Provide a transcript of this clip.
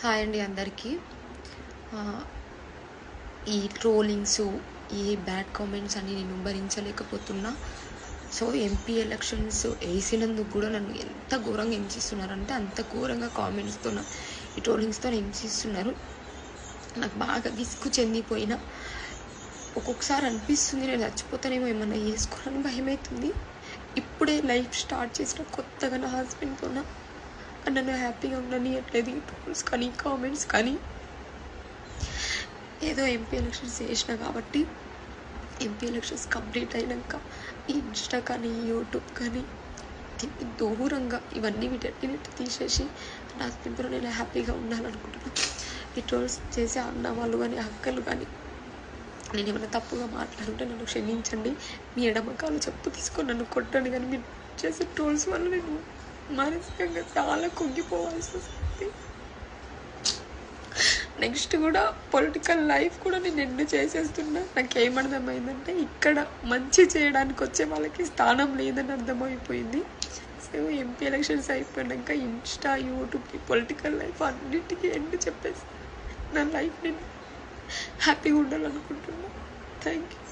Hi అండి అందరికీ. ఈ ట్రోలింగ్స్ ఈ బ్యాడ్ కామెంట్స్ అని నేను భరించలేకపోతున్నా సో ఎంపీ ఎలక్షన్స్ వేసినందుకు కూడా నన్ను ఎంత ఘోరంగా హింసిస్తున్నారంటే అంత ఘోరంగా కామెంట్స్తో ఈ ట్రోలింగ్స్తో హింసిస్తున్నారు. నాకు బాగా విసుగు చెందిపోయిన. ఒక్కొక్కసారి అనిపిస్తుంది నేను చచ్చిపోతానేమో ఏమన్నా చేసుకోవాలని భయమవుతుంది ఇప్పుడే లైఫ్ స్టార్ట్ చేసిన కొత్తగా నా హస్బెండ్తో నన్ను హ్యాపీగా ఉండనియట్లేదు ఈ ట్రోల్స్ కానీ కామెంట్స్ కానీ ఏదో ఎంపీ ఎలక్షన్స్ చేసిన కాబట్టి ఎంపీ ఎలక్షన్స్ కంప్లీట్ అయినాక ఈ ఇన్స్టా కానీ యూట్యూబ్ కానీ దూరంగా ఇవన్నీ వీటన్నిటి తీసేసి నా హస్బెండ్తో నేను హ్యాపీగా ఉండాలనుకుంటున్నాను ఈ ట్రోల్స్ చేసే అన్న వాళ్ళు కానీ అక్కలు కానీ నేను ఏమైనా తప్పుగా మాట్లాడుంటే నన్ను క్షమించండి. మీ ఎడమకాలు చెప్పు తీసుకొని నన్ను కొట్టండి కానీ మీరు చేసే ట్రోల్స్ వల్ల నేను మానసికంగా చాలా కుంగిపోవాల్సి వస్తుంది. నెక్స్ట్ కూడా పొలిటికల్ లైఫ్ కూడా నేను ఎన్ని చేసేస్తున్నా. నాకు ఏమర్థమైందంటే ఇక్కడ మంచి చేయడానికి వచ్చే వాళ్ళకి స్థానం లేదని అర్థమైపోయింది. సో ఎంపీ ఎలక్షన్స్ అయిపోయాక ఇన్స్టా యూట్యూబ్కి పొలిటికల్ లైఫ్ అన్నిటికీ ఎండ్ చెప్పేసి నా లైఫ్ నేను హ్యాపీగా ఉండాలనుకుంటున్నా. Thank you